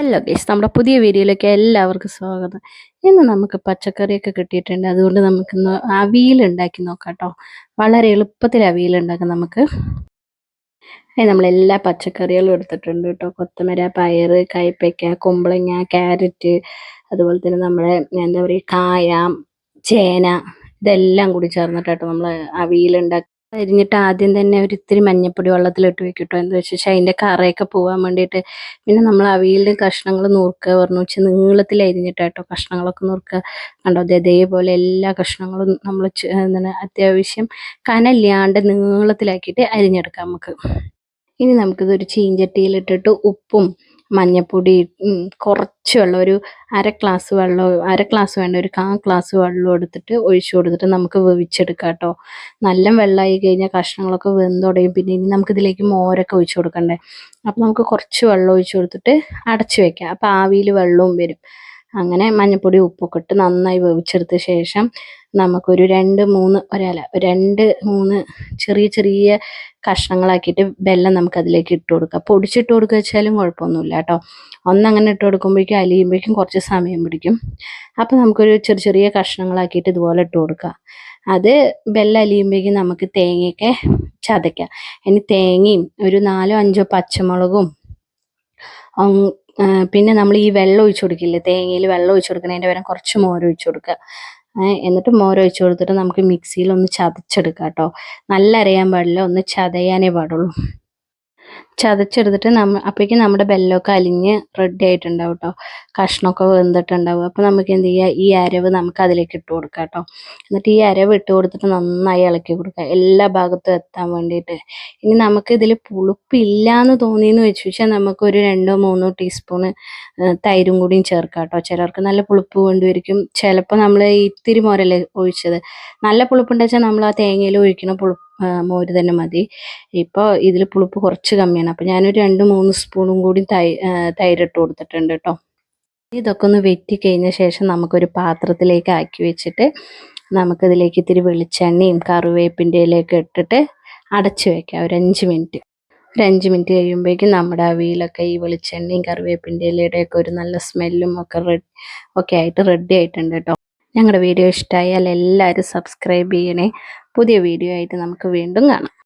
Hello guys നമ്മുടെ പുതിയ വീഡിയോയിലേക്ക് എല്ലാവർക്കും സ്വാഗതം. ഇന്ന് നമുക്ക് പച്ചക്കറിയൊക്കെ കിട്ടിയിട്ടുണ്ട്. അതുകൊണ്ട് നമുക്കിന്ന് അവിയൽ ഉണ്ടാക്കി നോക്കാം കേട്ടോ വളരെ എളുപ്പത്തിൽ അവിയൽ ഉണ്ടാക്കാം നമുക്ക്. നമ്മളെല്ലാ പച്ചക്കറികളും എടുത്തിട്ടുണ്ട് കേട്ടോ കൊത്തമര പയർ കയ്പ്പയ്ക്ക കുമ്പളങ്ങ ക്യാരറ്റ് അതുപോലെ തന്നെ നമ്മുടെ എന്താ പറയുക കായ ചേന ഇതെല്ലാം കൂടി ചേർന്നിട്ടാട്ടോ നമ്മൾ അവിയൽ ഉണ്ടാക്കി അരിഞ്ഞിട്ട് ആദ്യം തന്നെ ഒരു ഇത്തിരി മഞ്ഞപ്പൊടി വെള്ളത്തിലിട്ട് വെക്കട്ടോ. എന്താ വെച്ചാൽ അതിന്റെ കറയൊക്കെ പോകാൻ വേണ്ടിയിട്ട് പിന്നെ നമ്മൾ അവിയലിന്റെ കഷ്ണങ്ങൾ നുറുക്കുക പറഞ്ഞു. വെച്ചാൽ നീളത്തിൽ അരിഞ്ഞിട്ടാട്ടോ കഷ്ണങ്ങളൊക്കെ നുറുക്കുക. കണ്ടോ? അതേപോലെ എല്ലാ കഷ്ണങ്ങളും നമ്മൾ എന്താണ് അത്യാവശ്യം കനല്ലാണ്ട് നീളത്തിലാക്കിയിട്ട് അരിഞ്ഞെടുക്കാം നമുക്ക്. ഇനി നമുക്കിതൊരു ചീഞ്ചട്ടിയിലിട്ടിട്ട് ഉപ്പും മഞ്ഞപ്പൊടി കുറച്ച് വെള്ളം ഒരു അര ഗ്ലാസ് വെള്ളം അര ഗ്ലാസ് വേണ്ട ഒരു കാ ഗ്ലാസ് വെള്ളം എടുത്തിട്ട് ഒഴിച്ചു കൊടുത്തിട്ട് നമുക്ക് വേവിച്ചെടുക്കാം കേട്ടോ നല്ല വെള്ളമായി കഴിഞ്ഞാൽ കഷ്ണങ്ങളൊക്കെ വെന്ത് തുടങ്ങി. പിന്നെ ഇനി നമുക്കിതിലേക്ക് മോരൊക്കെ ഒഴിച്ചു കൊടുക്കണ്ടേ. അപ്പം നമുക്ക് കുറച്ച് വെള്ളം ഒഴിച്ചു കൊടുത്തിട്ട് അടച്ചു വെക്കാം. അപ്പം ആവിയിൽ വെള്ളവും വരും. അങ്ങനെ മഞ്ഞപ്പൊടി ഉപ്പൊക്കെ ഇട്ട് നന്നായി വേവിച്ചെടുത്ത ശേഷം നമുക്കൊരു രണ്ട് മൂന്ന് ഒരല രണ്ട് മൂന്ന് ചെറിയ ചെറിയ കഷ്ണങ്ങളാക്കിയിട്ട് വെല്ലം നമുക്ക് അതിലേക്ക് ഇട്ട് കൊടുക്കാം. പൊടിച്ചിട്ട് കൊടുക്കുക വെച്ചാലും കുഴപ്പമൊന്നുമില്ല കേട്ടോ. ഒന്നങ്ങനെ ഇട്ട് കൊടുക്കുമ്പോഴേക്കും അലിയുമ്പോഴേക്കും കുറച്ച് സമയം പിടിക്കും. അപ്പോൾ നമുക്കൊരു ചെറിയ ചെറിയ കഷ്ണങ്ങളാക്കിയിട്ട് ഇതുപോലെ ഇട്ട് കൊടുക്കുക അത് വെല്ലം അലിയുമ്പോഴേക്കും നമുക്ക് തേങ്ങയൊക്കെ ചതയ്ക്കാം. ഇനി തേങ്ങയും ഒരു നാലോ അഞ്ചോ പച്ചമുളകും പിന്നെ നമ്മൾ ഈ വെള്ളം ഒഴിച്ചു കൊടുക്കില്ലേ തേങ്ങയിൽ വെള്ളം ഒഴിച്ചു കൊടുക്കുന്നതിന്റെ പകരം കുറച്ച് മോര് ഒഴിച്ചു കൊടുക്കുക. എന്നിട്ട് മോര് ഒഴിച്ചു കൊടുത്തിട്ട് നമുക്ക് മിക്സിയിൽ ഒന്ന് ചതച്ചെടുക്കാം കേട്ടോ. നല്ല അരയാൻ പാടില്ല ഒന്ന് ചതയാനേ പാടുള്ളൂ. ചതച്ചെടുത്തിട്ട് നമ്മ അപ്പോഴേക്കും നമ്മുടെ ബെല്ലമൊക്കെ അലിഞ്ഞ് റെഡി ആയിട്ടുണ്ടാവും കേട്ടോ കഷ്ണമൊക്കെ വെന്തിട്ടുണ്ടാവും അപ്പോൾ നമുക്ക് എന്ത് ചെയ്യുക ഈ അരവ് നമുക്ക് അതിലേക്ക് ഇട്ട് കൊടുക്കാം കേട്ടോ എന്നിട്ട് ഈ അരവ് ഇട്ട് കൊടുത്തിട്ട് നന്നായി ഇളക്കി കൊടുക്കുക എല്ലാ ഭാഗത്തും എത്താൻ വേണ്ടിയിട്ട് ഇനി നമുക്ക് ഇതിൽ പുളിപ്പില്ല എന്ന് തോന്നിയെന്ന് വെച്ച് വെച്ചാൽ നമുക്ക് ഒരു രണ്ടോ മൂന്നോ ടീസ്പൂണ് തൈരും കൂടിയും ചേർക്കാം കേട്ടോ ചിലർക്ക് നല്ല പുളിപ്പ് കൊണ്ടുവരിക്കും ചിലപ്പോൾ നമ്മൾ ഇത്തിരി മോരല്ലേ ഒഴിച്ചത്. നല്ല പുളിപ്പുണ്ടെന്ന് വെച്ചാൽ നമ്മൾ ആ തേങ്ങയിൽ ഒഴിക്കണ പുളിപ്പ് മോര് തന്നെ മതി. ഇപ്പോൾ ഇതിൽ പുളിപ്പ് കുറച്ച് കമ്മിയാണ്. അപ്പോൾ ഞാനൊരു രണ്ട് മൂന്ന് സ്പൂണും കൂടി തൈ തൈരിട്ട് കൊടുത്തിട്ടുണ്ട് കേട്ടോ ഇതൊക്കെ ഒന്ന് വെറ്റി കഴിഞ്ഞ ശേഷം നമുക്കൊരു പാത്രത്തിലേക്ക് ആക്കി വെച്ചിട്ട് നമുക്കിതിലേക്ക് ഇത്തിരി വെളിച്ചെണ്ണയും കറിവേപ്പിന്റെ ഇലയൊക്കെ ഇട്ടിട്ട് അടച്ചു വെക്കാം. ഒരു അഞ്ച് മിനിറ്റ്. ഒരു അഞ്ച് മിനിറ്റ് കഴിയുമ്പോഴേക്കും നമ്മുടെ അവിയിലൊക്കെ ഈ വെളിച്ചെണ്ണയും കറിവേപ്പിന്റെ ഇലയുടെയൊക്കെ ഒരു നല്ല സ്മെല്ലും ഒക്കെ റെഡ് ഒക്കെ ആയിട്ട് റെഡി ആയിട്ടുണ്ട് കേട്ടോ ഞങ്ങളുടെ വീഡിയോ ഇഷ്ടമായാൽ എല്ലാവരും സബ്സ്ക്രൈബ് ചെയ്യണേ. പുതിയ വീഡിയോ ആയിട്ട് നമുക്ക് വീണ്ടും കാണാം.